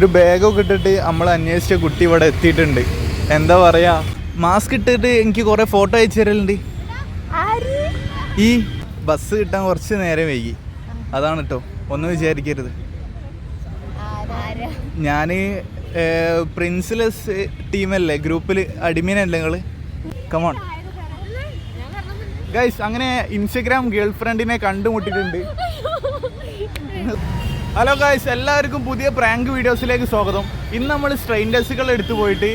ഒരു ബാഗൊക്കെ ഇട്ടിട്ട് നമ്മൾ അന്വേഷിച്ച കുട്ടി ഇവിടെ എത്തിയിട്ടുണ്ട്. എന്താ പറയാ? മാസ്ക് ഇട്ടിട്ട് എനിക്ക് കുറെ ഫോട്ടോ അയച്ചു തരലുണ്ട്. ഈ ബസ് കിട്ടാൻ കുറച്ച് നേരം വൈകി. അതാണ് കേട്ടോ ഒന്നും വിചാരിക്കരുത്. ഞാൻ പ്രിൻസിലസ് ടീമല്ലേ ഗ്രൂപ്പിൽ അടിമീനല്ലേ നിങ്ങൾ കമോൺ ഗൈസ് അങ്ങനെ ഇൻസ്റ്റഗ്രാം ഗേൾ ഫ്രണ്ടിനെ കണ്ടുമുട്ടിയിട്ടുണ്ട്. ഹലോ ഗായ്സ് എല്ലാവർക്കും പുതിയ പ്രാങ്ക് വീഡിയോസിലേക്ക് സ്വാഗതം. ഇന്ന് നമ്മൾ സ്ട്രെയിൻഡേഴ്സുകൾ എടുത്തു പോയിട്ട്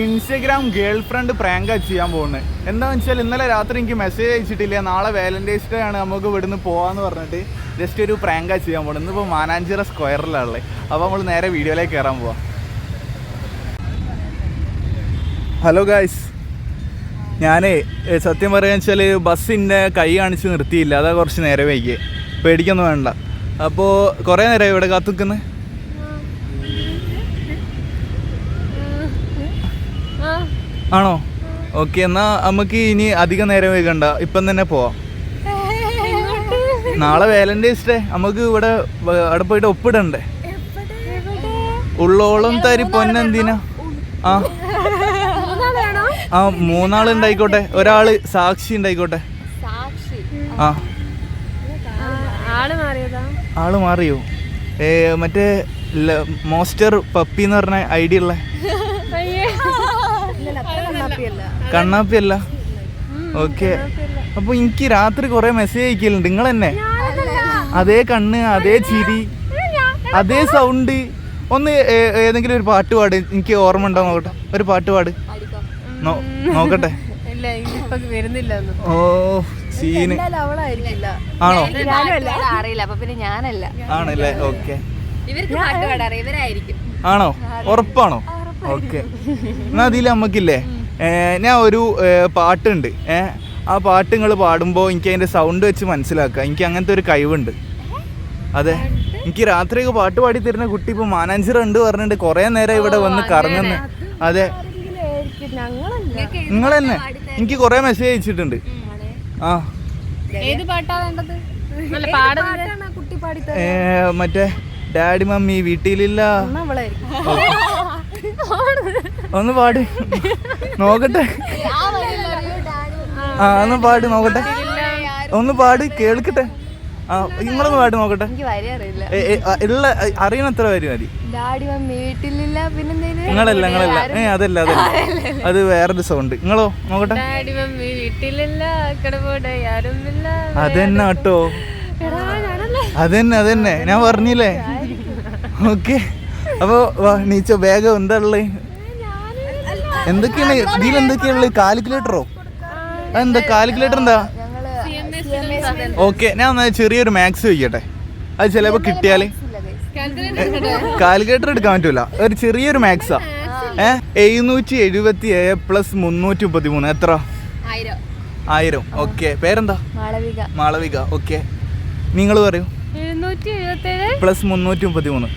ഇൻസ്റ്റഗ്രാം ഗേൾ ഫ്രണ്ട് പ്രാങ്ക് ചെയ്യാൻ പോകുന്നത്. എന്താണെന്ന് വെച്ചാൽ ഇന്നലെ രാത്രി എനിക്ക് മെസ്സേജ് അയച്ചിട്ടില്ല. നാളെ വാലന്റൈൻസ് ഡേ ആണ്. നമുക്ക് ഇവിടുന്ന് പോകാമെന്ന് പറഞ്ഞിട്ട് ജസ്റ്റ് ഒരു പ്രാങ്ക് ചെയ്യാൻ പോകുന്നത്. ഇന്നിപ്പോൾ മാനാഞ്ചിറ സ്ക്വയറിലാണുള്ളത് അപ്പോൾ നമ്മൾ നേരെ വീഡിയോയിലേക്ക് കയറാൻ പോവാം. ഹലോ ഗായ്സ് ഞാനേ സത്യം പറയുക വെച്ചാൽ ബസ്സിന്റെ കൈ കാണിച്ച് നിർത്തിയില്ല. അതാ കുറച്ച് നേരം വൈകിയേ. പേടിക്കൊന്നും വേണ്ട. അപ്പോൾ കുറേ നേരം ഇവിടെ കാത്തു നിൽക്കുന്നത് ആണോ? ഓക്കെ എന്നാ നമുക്ക് ഇനി അധിക നേരം വൈകണ്ട. ഇപ്പം തന്നെ പോവാം. നാളെ വാലന്റൈൻസ് ഡേ. നമുക്ക് ഇവിടെ അവിടെ പോയിട്ട് ഒപ്പിടണ്ടേ? ഉള്ളോളം തരി പൊന്നെന്തിനാ? ആ. ആ മൂന്നാളുണ്ടായിക്കോട്ടെ. ഒരാൾ സാക്ഷി ഉണ്ടായിക്കോട്ടെ. ആ. ആൾ മാറിയോ? ഏ മറ്റേ മോസ്റ്റർ പപ്പി എന്ന് പറഞ്ഞ ഐഡിയ ഉള്ള. കണ്ണാപ്പി അല്ല ഓക്കെ. അപ്പൊ എനിക്ക് രാത്രി കുറെ മെസ്സേജ് അയക്കലുണ്ട്. നിങ്ങൾ തന്നെ അതേ കണ്ണ് അതേ ചിരി അതേ സൗണ്ട് ഒന്ന് ഏതെങ്കിലും ഒരു പാട്ട് പാട്. എനിക്ക് ഓർമ്മ ഉണ്ടോ നോക്കട്ടെ. ഒരു പാട്ട് പാട്. നോ- നോക്കട്ടെ. ഇല്ല ഇപ്പൊ വരുന്നില്ല ഓ സീന്. ആണോ? അറിയില്ല അപ്പൊ പിന്നെ ഞാനല്ല. ആണല്ലേ? ഓക്കെ. ഇവർക്ക് പാട്ട് പാടാറ് ഇവരായിരിക്കും. ആണോ? ഉറപ്പാണോ? ഓക്കെ. എന്നാ അതിൽ നമുക്കില്ലേ ഏ, ഞാൻ ഒരു പാട്ടുണ്ട്. ഏ ആ പാട്ട് നിങ്ങൾ പാടുമ്പോൾ എനിക്ക് അതിന്റെ സൗണ്ട് വെച്ച് മനസ്സിലാക്കുക എനിക്ക് അങ്ങനത്തെ ഒരു കഴിവുണ്ട്. അതെ. എനിക്ക് രാത്രിയൊക്കെ പാട്ട് പാടി തരുന്ന കുട്ടി ഇപ്പോൾ മാനാഞ്ചിറ ഉണ്ട് പറഞ്ഞിട്ട് കുറേ നേരം ഇവിടെ വന്ന് കറങ്ങുന്നു. അതെ. നിങ്ങൾ തന്നെ എനിക്ക് കുറേ മെസ്സേജ് അയച്ചിട്ടുണ്ട്. ഏത് പാട്ടാ വേണ്ടത്? മറ്റേ ഡാഡി മമ്മി വീട്ടിലില്ല. ഒന്ന് പാടി. നോക്കട്ടെ. ആ ഒന്ന് പാടി നോക്കട്ടെ. ഒന്ന് പാടി കേൾക്കട്ടെ. നിങ്ങളൊന്ന് പാട്ട് നോക്കട്ടെ. ആ, ഉള്ള എത്ര പേര് മതി. നിങ്ങളല്ല നിങ്ങളല്ല. ഏ അതല്ല അതല്ല. അത് വേറൊരു സൗണ്ട് നിങ്ങളോ നോക്കട്ടെ. അതന്നെ കേട്ടോ. അതന്നെ അതന്നെ. ഞാൻ പറഞ്ഞില്ലേ? ഓക്കെ. അപ്പോ നീച്ചോ വേഗം എന്താ ഉള്ളത് എന്തൊക്കെയാണ്? ഇതിൽ എന്തൊക്കെയുള്ളത് കാൽക്കുലേറ്ററോ? അതെന്താ? കാൽക്കുലേറ്റർ എന്താ? ഓക്കെ ഞാൻ ഒന്ന് ചെറിയൊരു മാക്സ് ചോദിക്കട്ടെ? അത് ചിലപ്പോ കിട്ടിയാൽ കാൽക്കുലേറ്റർ എടുക്കാൻ പറ്റൂല. ഒരു ചെറിയൊരു മാത്സാ ഏ? എഴുന്നൂറ്റി എഴുപത്തി ഏഴ് പ്ലസ് മുന്നൂറ്റി മുപ്പത്തി മൂന്ന് എത്ര? ആയിരം. ഓക്കെ പേരെന്താ? മാളവിക. മാളവിക. ഓക്കെ. നിങ്ങൾ പറയൂ. പ്ലസ് മുന്നൂറ്റി മുപ്പത്തി മൂന്ന്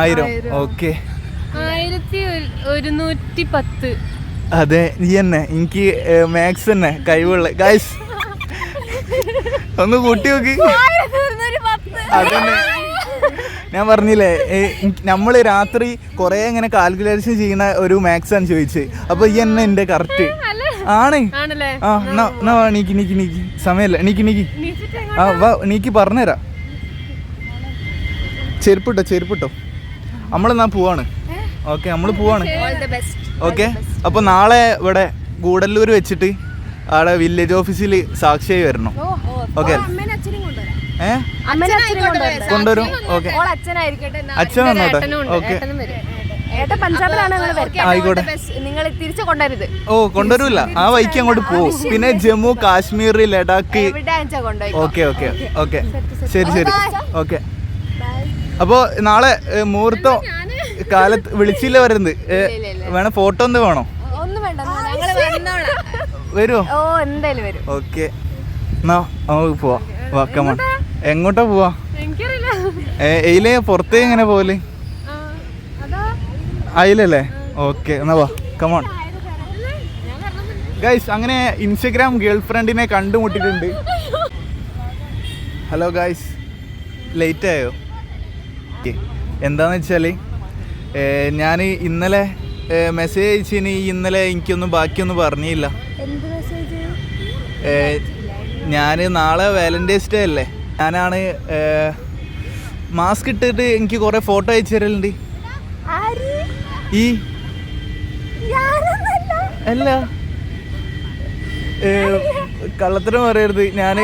ആയിരം. ഓക്കെ. ആയിരത്തി ഒരുന്നൂറ്റി പത്ത്. അതെ നീ തന്നെ എനിക്ക് മാത്സ് തന്നെ കഴിവുള്ള ഗായ്സ് ഒന്ന് കൂട്ടി നോക്കി. അതന്നെ. ഞാൻ പറഞ്ഞില്ലേ നമ്മൾ രാത്രി കുറേ ഇങ്ങനെ കാൽക്കുലേഷൻ ചെയ്യുന്ന ഒരു മാത്സ് ആണ് ചോദിച്ചത് അപ്പൊ ഈ എന്നെ എന്റെ കറക്റ്റ് ആണ്. ആ എന്നാ നീക്കി നീക്കി നീക്കി. സമയല്ല. നീക്കി നീക്കി. ആ വാ നീക്കി പറഞ്ഞുതരാം. ചെരുപ്പിട്ടോ ചെരുപ്പിട്ടോ. നമ്മളെന്നാ പോവാണ്? ഓക്കെ നമ്മൾ പോവാണ്. ഓക്കെ. അപ്പൊ നാളെ ഇവിടെ ഗൂഡല്ലൂർ വെച്ചിട്ട് അവിടെ വില്ലേജ് ഓഫീസിൽ സാക്ഷിയായി വരണം. ഓക്കെ കൊണ്ടുവരും. ഓക്കെ അച്ഛൻ വന്നോട്ടെ? ഓക്കെ ആയിക്കോട്ടെ. ഓ കൊണ്ടുവരൂല. ആ വൈക്ക് അങ്ങോട്ട് പോകും പിന്നെ Jammu Kashmir Ladakh. Okay okay. Okay ശരി ശരി ഓക്കെ. അപ്പോൾ നാളെ മുഹൂർത്തം കാലത്ത് വിളിച്ചില്ല വരുന്നത്. വേണം ഫോട്ടോ ഒന്ന് വേണോ ഒന്നും വേണ്ട ഞങ്ങൾ വന്നോളാം വരുമോ ഓ എന്തായാലും വരും. ഓക്കെ. എന്നാ നമുക്ക് പോവാം. എങ്ങോട്ടാ? പോവാ? എയിലെ പുറത്തേ എങ്ങനെ പോവൽ? അയിലല്ലേ? ഓക്കെ എന്നാ വാ കമോൺ ഗൈസ് അങ്ങനെ ഇൻസ്റ്റഗ്രാം ഗേൾ ഫ്രണ്ടിനെ കണ്ടുമുട്ടിയിട്ടുണ്ട്. ഹലോ ഗൈസ് ലേറ്റ് ആയോ? എന്താന്ന് വെച്ചാൽ ഞാൻ ഇന്നലെ മെസ്സേജ് അയച്ചിന് ഇന്നലെ എനിക്കൊന്നും ബാക്കിയൊന്നും പറഞ്ഞില്ല. ഞാൻ നാളെ വാലന്റൈൻസ് ഡേ അല്ലേ? ഞാനാണ് മാസ്ക് ഇട്ടിട്ട് എനിക്ക് കുറേ ഫോട്ടോ അയച്ചു തരലുണ്ട്. ഈ? അല്ല. കള്ളത്തരം പറയരുത്. ഞാൻ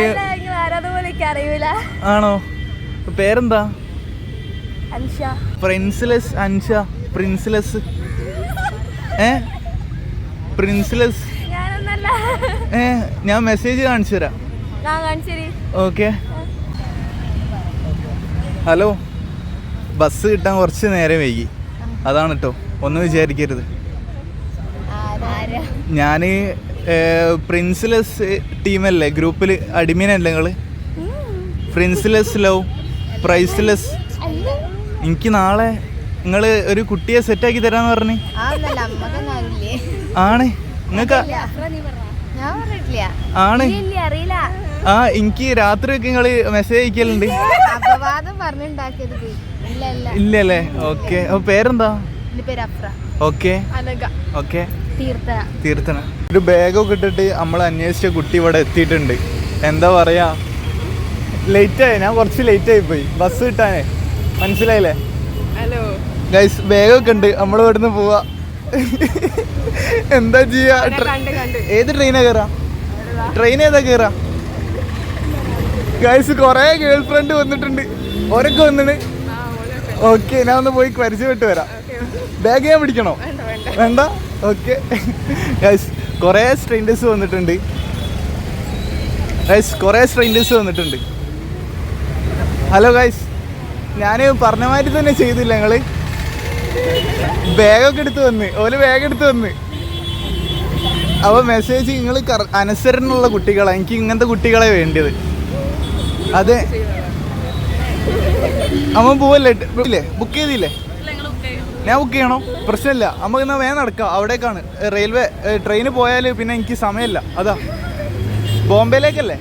ആണോ? പേരെന്താ? പ്രിൻസിലസ് അൻഷ. പ്രിൻസിലസ് ഏ? പ്രിൻസിലസ് ഏ ഞാൻ മെസ്സേജ് കാണിച്ചു തരാം. ഓക്കെ ഹലോ ബസ് കിട്ടാൻ കുറച്ച് നേരം വൈകി. അതാണ് കേട്ടോ ഒന്ന് വിചാരിക്കരുത്. ഞാൻ പ്രിൻസിലസ് ടീമല്ലേ ഗ്രൂപ്പിൽ അടിമീനല്ലേ നിങ്ങൾ പ്രിൻസിലസ് ലവ് പ്രൈസ്ലെസ് എനിക്ക് നാളെ നിങ്ങൾ ഒരു കുട്ടിയെ സെറ്റ് ആക്കി തരാന്ന് പറഞ്ഞു? ആണ്. നിങ്ങൾക്ക് പറഞ്ഞിട്ടില്ല. ആണ്. ആ എനിക്ക് രാത്രി ഒക്കെ നിങ്ങൾ മെസ്സേജ് അയക്കലുണ്ട് ഇല്ല ഇല്ലല്ലേ? ഓക്കെ. അപ്പൊ പേരെന്താ? ഓക്കെ. ഓക്കെ. തീർത്ഥന. തീർത്ഥന. ഒരു ബാഗൊക്കെ ഇട്ടിട്ട് നമ്മൾ അന്വേഷിച്ച കുട്ടി ഇവിടെ എത്തിയിട്ടുണ്ട്. എന്താ പറയാ? ലേറ്റ് ആയി. ഞാൻ കുറച്ച് ലേറ്റ് ആയി പോയി. ബസ് കിട്ടാനേ. മനസ്സിലായില്ലേ? ഗൈസ് വേഗമൊക്കെ ഉണ്ട്. നമ്മൾ ഇവിടുന്ന് പോവാ. എന്താ ചെയ്യാ? ഏത് ട്രെയിനാ കയറാ ട്രെയിൻ ഏതാ കയറാ ഗൈസ് കൊറേ ഗേൾ ഫ്രണ്ട് വന്നിട്ടുണ്ട്. ഓരൊക്കെ വന്നിട്ട് ഓക്കെ ഞാൻ ഒന്ന് പോയി പരിചയപ്പെട്ട് വരാം. ബാഗ് ഞാൻ പിടിക്കണോ? വേണ്ട ഓക്കെ ഗൈസ് കുറേ സ്ട്രെയിൻഡേഴ്സ് വന്നിട്ടുണ്ട്. ഗൈസ് കുറേ സ്ട്രെയിൻഡേഴ്സ് വന്നിട്ടുണ്ട്. ഹലോ ഗൈസ് ഞാൻ പറഞ്ഞ മാതിരി തന്നെ ചെയ്തില്ല ഞങ്ങൾ ബാഗൊക്കെ എടുത്ത് വന്ന് ഓൽ ബാഗ് എടുത്ത് വന്ന് അപ്പൊ മെസ്സേജ് നിങ്ങൾ അനുസരണമുള്ള കുട്ടികളാ. എനിക്ക് ഇങ്ങനത്തെ കുട്ടികളെ വേണ്ടത് അതെ. അമ്മ പോവല്ലേ? ബുക്ക് ചെയ്തില്ലേ? ഞാൻ ബുക്ക് ചെയ്യണോ? പ്രശ്നമില്ല. നമുക്ക് എന്നാ വേഗം നടക്കാം. അവിടേക്കാണ്. റെയിൽവേ ട്രെയിന് പോയാൽ പിന്നെ എനിക്ക് സമയമില്ല. അതാ. ബോംബെയിലേക്കല്ലേ?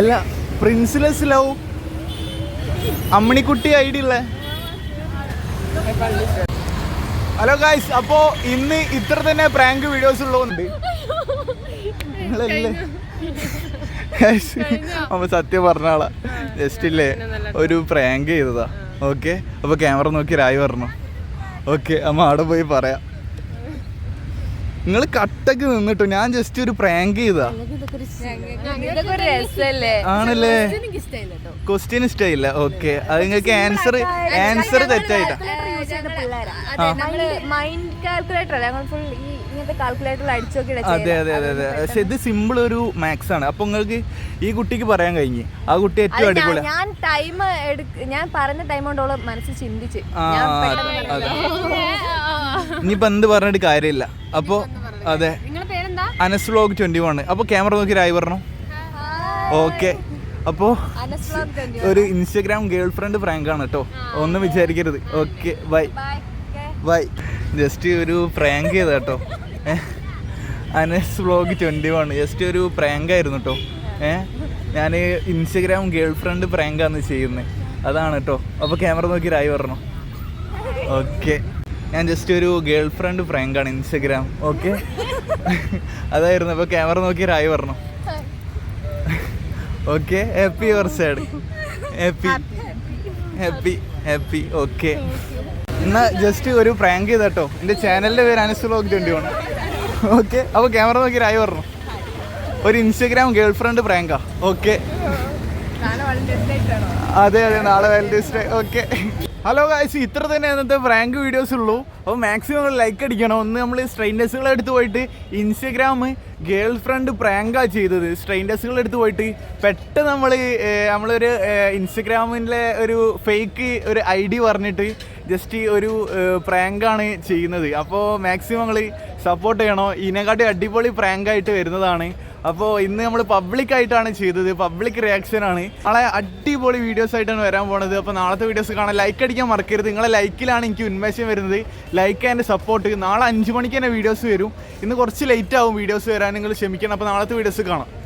അല്ല പ്രിൻസിലസ് ലവ് അമ്മിണിക്കുട്ടി ഐ ഡി ഉള്ളേ. ഹലോ ഗായ്സ് അപ്പോ ഇന്ന് ഇത്ര തന്നെ പ്രാങ്ക് വീഡിയോസ് നിങ്ങളല്ലേ? Guys, അപ്പൊ സത്യം പറഞ്ഞാളാ ജസ്റ്റ് ഇല്ലേ ഒരു പ്രാങ്ക് ചെയ്തതാ. ഓക്കെ അപ്പൊ ക്യാമറ നോക്കി രായി പറഞ്ഞു ഓക്കെ അമ്മ അവിടെ പോയി പറയാം. നിങ്ങൾ കട്ടക്ക് നിന്നിട്ടു? ഞാൻ ജസ്റ്റ് ഒരു പ്രാങ്ക് ചെയ്താ. ആണല്ലേ? ക്വസ്റ്റ്യൻ ഇഷ്ടമായില്ല ഓക്കെ അത് നിങ്ങൾക്ക് ആൻസർ ആൻസർ തെറ്റായിട്ടാ. അതെ അതെ അതെ അതെ പക്ഷെ ഇത് സിമ്പിൾ ഒരു മാത്സ് ആണ്. അപ്പൊ നിങ്ങൾക്ക് ഈ കുട്ടിക്ക് പറയാൻ കഴിഞ്ഞു. ആ കുട്ടി ഏറ്റവും അടിപൊളി ഞാൻ ടൈം എടുക്ക ഞാൻ പറഞ്ഞ ടൈം കൊണ്ട് മനസ്സിൽ ചിന്തിച്ച്. ഇനിയിപ്പോ എന്ത് പറഞ്ഞിട്ട് കാര്യമില്ല. അപ്പോ അതെ. Anas vlog twenty one. അപ്പൊ ക്യാമറ നോക്കി രായി പറഞ്ഞു ഓക്കെ. അപ്പോ അനസ് vlog 21. ഒരു ഇൻസ്റ്റഗ്രാം ഗേൾ ഫ്രണ്ട് ഫ്രാങ്ക് ആണ് കേട്ടോ ഒന്നും വിചാരിക്കരുത്. Okay bye. ബൈ. ജസ്റ്റ് ഒരു പ്രാങ്ക് ചെയ്ത കേട്ടോ. Anas vlog twenty one. Just ഒരു പ്രാങ്ക് ആയിരുന്നു കേട്ടോ. ഏഹ് ഞാൻ ഇൻസ്റ്റഗ്രാം ഗേൾ ഫ്രണ്ട് ആണ് ചെയ്യുന്നത് അതാണ് കേട്ടോ. അപ്പോൾ ക്യാമറ നോക്കി രായി പറഞ്ഞു ഓക്കെ. ഞാൻ ജസ്റ്റ് ഒരു ഗേൾ ഫ്രണ്ട് ഫ്രാങ്കാണ് ഇൻസ്റ്റഗ്രാം ഓക്കെ അതായിരുന്നു. അപ്പോൾ ക്യാമറ നോക്കി രായി പറഞ്ഞു. Okay happy your side happy happy happy okay എന്നാ ജസ്റ്റ് ഒരു പ്രാങ്ക് ചെയ്തട്ടോ. എന്റെ ചാനലിന്റെ പേര് Anas vlog twenty one okay അപ്പോൾ ക്യാമറ നോക്കി രായി പറഞ്ഞു. ഒരു ഇൻസ്റ്റഗ്രാം ഗേൾ ഫ്രണ്ട് പ്രാങ്കാ ഓക്കെ അതെ അതെ. നാളെ Valentine's day okay hello guys ഇത്ര തന്നെ ഇന്നത്തെ പ്രാങ്ക് വീഡിയോസ് ഉള്ളൂ. അപ്പോൾ മാക്സിമം ലൈക്ക് അടിക്കണം. ഒന്ന് നമ്മൾ സ്ട്രെയിൻഡേഴ്സുകൾ എടുത്ത് പോയിട്ട് ഇൻസ്റ്റഗ്രാം ഗേൾ ഫ്രണ്ട് പ്രാങ്കാ ചെയ്തത്. സ്ട്രെയിൻഡേഴ്സുകൾ എടുത്ത് പോയിട്ട് പെട്ടെന്ന് നമ്മൾ നമ്മളൊരു ഇൻസ്റ്റഗ്രാമിലെ ഒരു ഫേക്ക് ഒരു ഐ ഡി പറഞ്ഞിട്ട് ജസ്റ്റ് ഒരു പ്രാങ്കാണ് ചെയ്യുന്നത്. അപ്പോൾ മാക്സിമം നമ്മൾ സപ്പോർട്ട് ചെയ്യണോ. ഇതിനെക്കാട്ടി അടിപൊളി പ്രാങ്കായിട്ട് വരുന്നതാണ്. അപ്പോൾ ഇന്ന് നമ്മൾ പബ്ലിക് ആയിട്ടാണ് ചെയ്തത്. പബ്ലിക് റിയാക്ഷൻ ആണ്. നാളെ അടിപൊളി വീഡിയോസ് ആയിട്ടാണ് വരാൻ പോണത്. അപ്പോൾ നാളത്തെ വീഡിയോസ് കാണാൻ ലൈക്ക് അടിക്കാൻ മറക്കരുത്. നിങ്ങളെ ലൈക്കിലാണ് എനിക്ക് ഉന്മേഷം വരുന്നത്. ലൈക്ക് ആൻഡ് സപ്പോർട്ട് നാളെ അഞ്ച് മണിക്ക് തന്നെ വീഡിയോസ് വരും. ഇന്ന് കുറച്ച് ലേറ്റ് ആവും വീഡിയോസ് വരാൻ. നിങ്ങൾ ക്ഷമിക്കണം. അപ്പോൾ നാളത്തെ വീഡിയോസ് കാണാം.